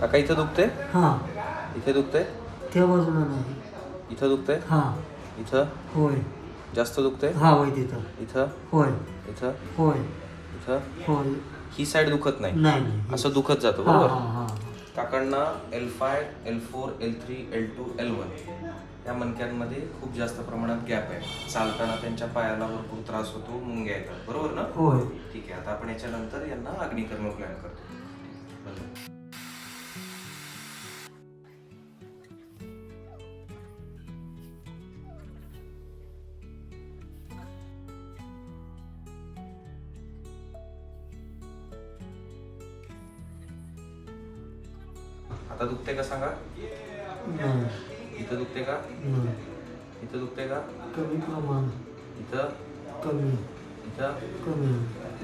काका इथं दुखते हां. इथे दुखते त्या बाजूला नाही. इथं दुखते हां. इथं? होय. जास्त दुखते हा होय तिथं. इथं? होय. इथं? होय. इथं? होय. ही साईड दुखत नाही. नाही नाही. असं दुखत जातो हां बरोबर? हां हां. काकांना L five L four L three L two L one या मणक्यांमध्ये खूप जास्त प्रमाणात गॅप आहे. चालताना त्यांच्या पायाला भरपूर त्रास होतो मुंग्या येतात. बरोबर ना? होय. ठीक आहे आता आपण याच्यानंतर यांना अग्निकर्म प्लॅन करतो. बरोबर. आता दुखते का सांगा? इथं दुखते का? इथं दुखते का? कमी प्रमाण. इथं? कमी. इथं? कमी.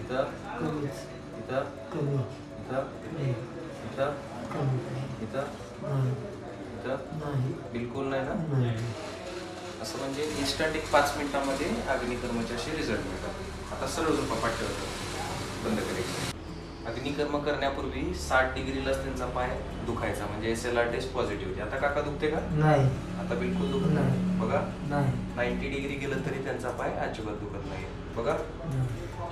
इथं? कमीच. इथं? कमी. इथं? इथं? कमी. इथं? नाही. इथं? नाही. बिलकुल नाही ना? असं म्हणजे इन्स्टंट एक पाच मिनिटामध्ये अग्निकर्माचे असे रिझल्ट मिळतात. आता सरळ झोपा पाठवतो बंद करायचं अग्निकर्म करण्यापूर्वी साठ डिग्रीलाच त्यांचा पाय दुखायचा म्हणजे S L R test positive होती. आता काका दुखते का? नाही. आता बिलकुल दुखत नाही. बघा. नाही. नाईन्टी डिग्री गेलं तरी त्यांचा पाय अजिबात दुखत नाही बघा.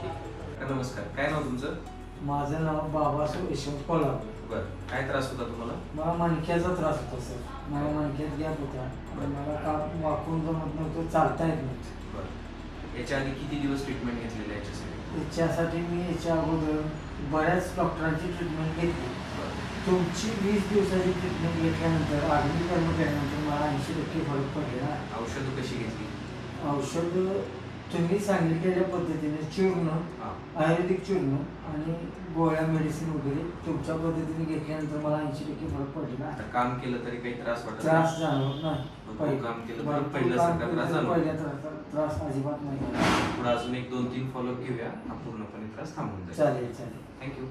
ठीक. नमस्कार. काय नाव तुमचं? माझं नाव बाबासो यशवंत कोल्हापूर. बरं. काय त्रास होता तुम्हाला? मला मणक्याचा त्रास होता सर. मला मणक्यात गॅप होता. मला का वाकून जमत नव्हतं चालता येत नव्हतं. बरं. याच्या आधी किती दिवस ट्रीटमेंट घेतलेली याच्यासाठी? याच्यासाठी मी याच्या अगोदर बऱ्याच डॉक्टरांची ट्रीटमेंट घेतली. तुमची वीस दिवसाची ट्रीटमेंट घेतल्यानंतर आगली कर्म केल्यानंतर मला ऐंशी टक्के फरक पडलेला औषधं कशी घेतली? औषध तुम्ही सांगितलेल्या पद्धतीने चूर्ण आयुर्वेदिक चूर्ण आणि गोळ्या मेडिसिन वगैरे तुमच्या पद्धतीने घेतल्यानंतर मला ऐंशी टक्के फरक पडलेला आहे काम केलं तरी काही त्रास वाटत त्रास जाणवत नाही. काम केलं. तरी केलं त्रास पहिल्या अजिबात नाही. पुढे अजून एक दोन तीन फॉलोअप घेऊया. हा पूर्णपणे त्रास थांबून जाईल. चालेल चालेल. थँक्यू